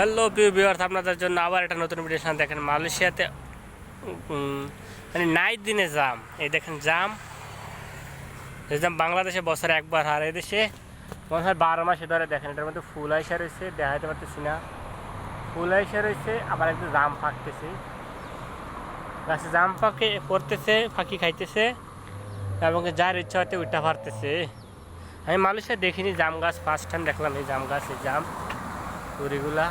Hello প্রিয় viewers আপনাদের জন্য আবার একটা নতুন ভিডিও দেখেন। মালয়েশিয়াতে মানে নাইট দিনে জাম এই দেখেন জাম এই জাম বাংলাদেশে বছরে একবার হার এই দেশে মনে হয় বারো মাসে ধরে দেখেন, এটার মধ্যে ফুল আইসা রয়েছে দেখাতে পারতেছি না। ফুল আইসা রয়েছে, আবার একটু জাম ফাঁকতেছে। গাছে জাম ফাঁকে, পড়তেছে, ফাঁকি খাইতেছে, এবং যার ইচ্ছা হতে উঠা পারতেছে। আমি মালয়েশিয়া দেখিনি জাম গাছ ফার্স্ট টাইম দেখলাম এই জাম গাছ এই জাম পুরিগুলা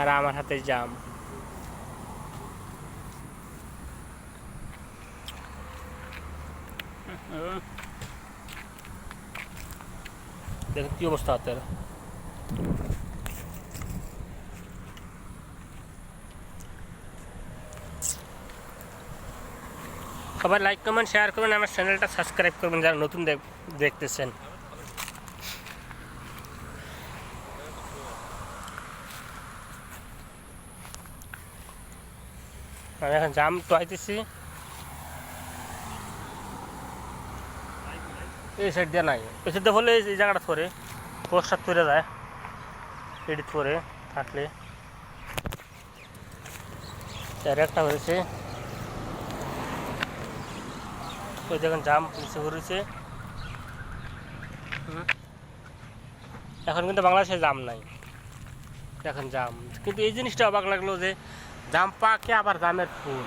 আর আমার হাতে জাম। দেখুন কি অবস্থা হাতের। সবাই লাইক কমেন্ট শেয়ার করবেন, আমার চ্যানেলটা সাবস্ক্রাইব করবেন, যারা নতুন দেখতেছেন। আমি এখন জাম পাইতেছি এই সাইড দিয়ে নাই। এই সাইড দিয়ে এই জায়গাটা ধরে পোস্টার তুলে যায়। এটি ধরে থাকলে। একটা হয়েছে ওই দেখুন জাম নিচে ঘুরেছে। এখন কিন্তু বাংলাদেশে জাম নাই। এখন জাম। কিন্তু এই জিনিসটা অবাক লাগল যে জাম পাকে আবার জামের ফুল।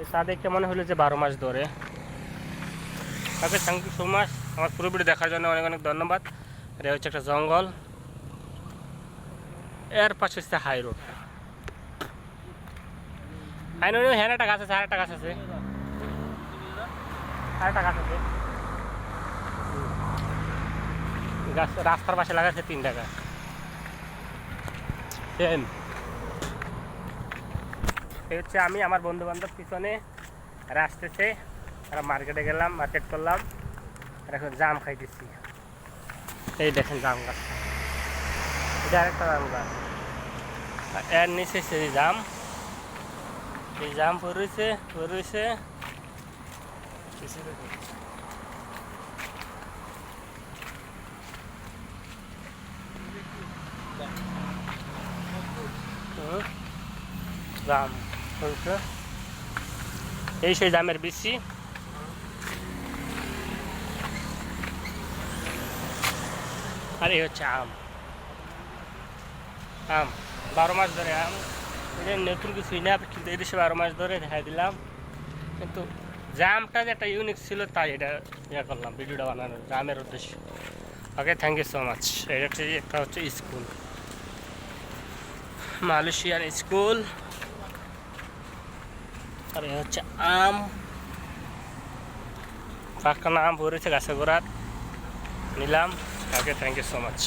এই দেখে মনে হলো যে বারো মাস ধরে। Okay thank you so much আমার পুরো ভিডিও দেখার জন্য অনেক অনেক ধন্যবাদ। এটা হচ্ছে একটা জঙ্গল। এর পাশে হচ্ছে হাই রোড হাই হ্যাঁ একটা গাছ আছে, আর একটা গাছ আছে। আর একটা গাছ আছে। গাছ রাস্তার পাশে লাগাচ্ছে গাছ। সেম এই হচ্ছে আমি, আমার বন্ধু বান্ধব পিছনে। আর আসতেছে মার্কেটে গেলাম, মার্কেট করলাম। এখন জাম খাইতেছি। এই দেখেন জাম গাছ। এটা আরেকটা জাম গাছ। এর নিচে সেই জাম। এই জাম পড়েছে পড়েছে জাম। এই সেই জামের বিচি। আর হচ্ছে আম। আম, বারো মাস ধরে আম। এটা নতুন কিছুই না, কিন্তু এই দেশে বারো মাস ধরে দেখাই দিলাম। কিন্তু জামটা একটা ইউনিক ছিল, তাই এটা ইয়ে করলাম, ভিডিওটা বানানোর জামের উদ্দেশ্য। Okay thank you so much এটা একটা হচ্ছে স্কুল মালয়েশিয়ার স্কুল আর এ হচ্ছে আম। পাকানা আম ভরেছে গাছে গোড়ার। নিলাম। Okay thank you so much